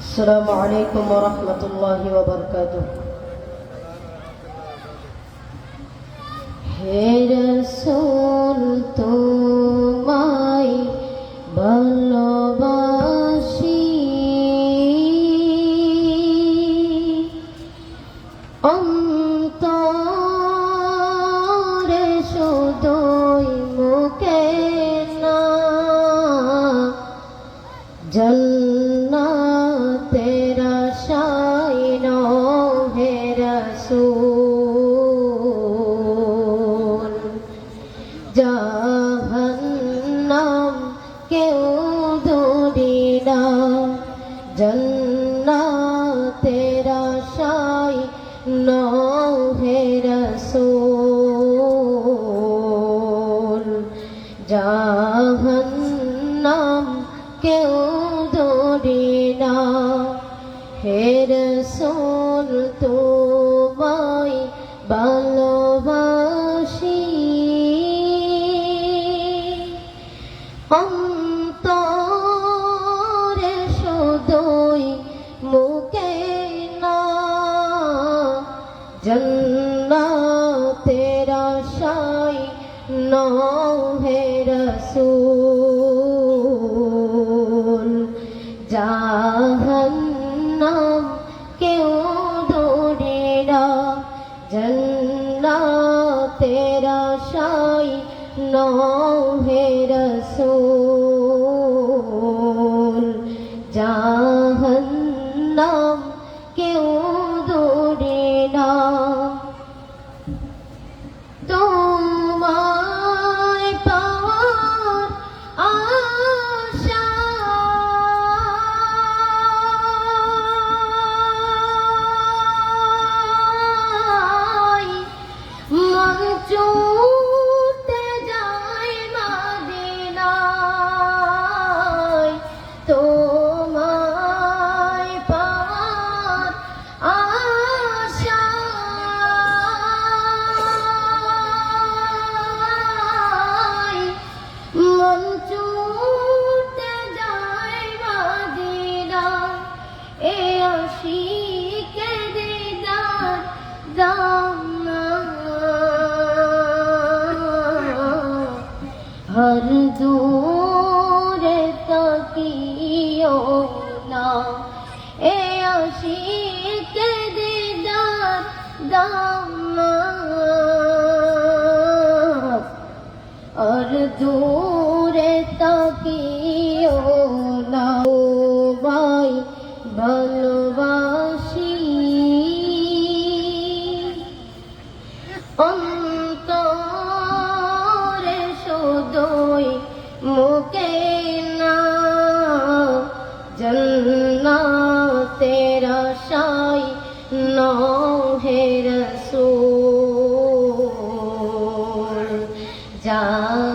السلام عليكم ورحمة الله وبركاته. هي رسول الله রসুল জাহান্নাম কেউ দূরে না। হে রসুল তোমায় ভালোবাসি। অন্তরে শুধুই মুখে না। আশায় নও হে রসুল জাহান্নাম কেউ দূরে না জন্নাতের আশায় নও হে রসুল জাহান্নাম দূরে তকিও না। এ আশিকে দিদার জানা আর দূরে তাকিও জাহান্নাম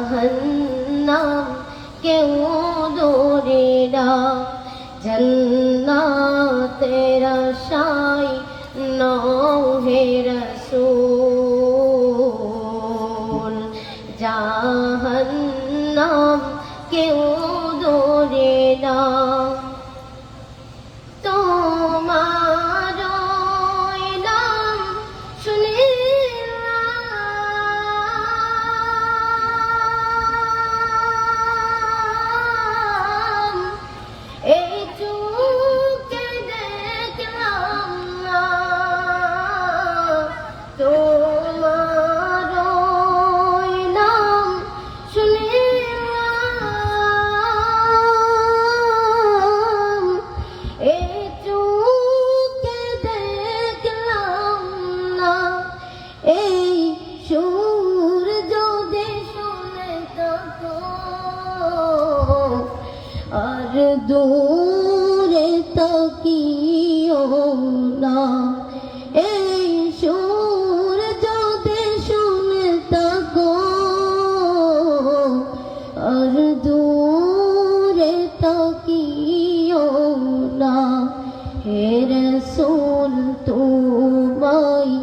হে রসুল তোমায়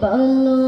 ভালোবাসি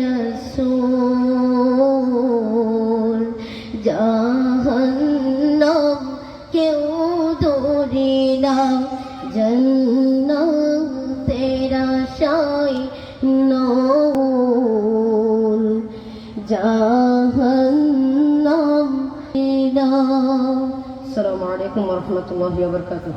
রসুল জাহান্নাম কেউ দূরে না। জন্নাতের আশায় নোল জাহান্নাম না আসসালামু আলাইকুম রহমতুল্লাহ বরকাতুহ।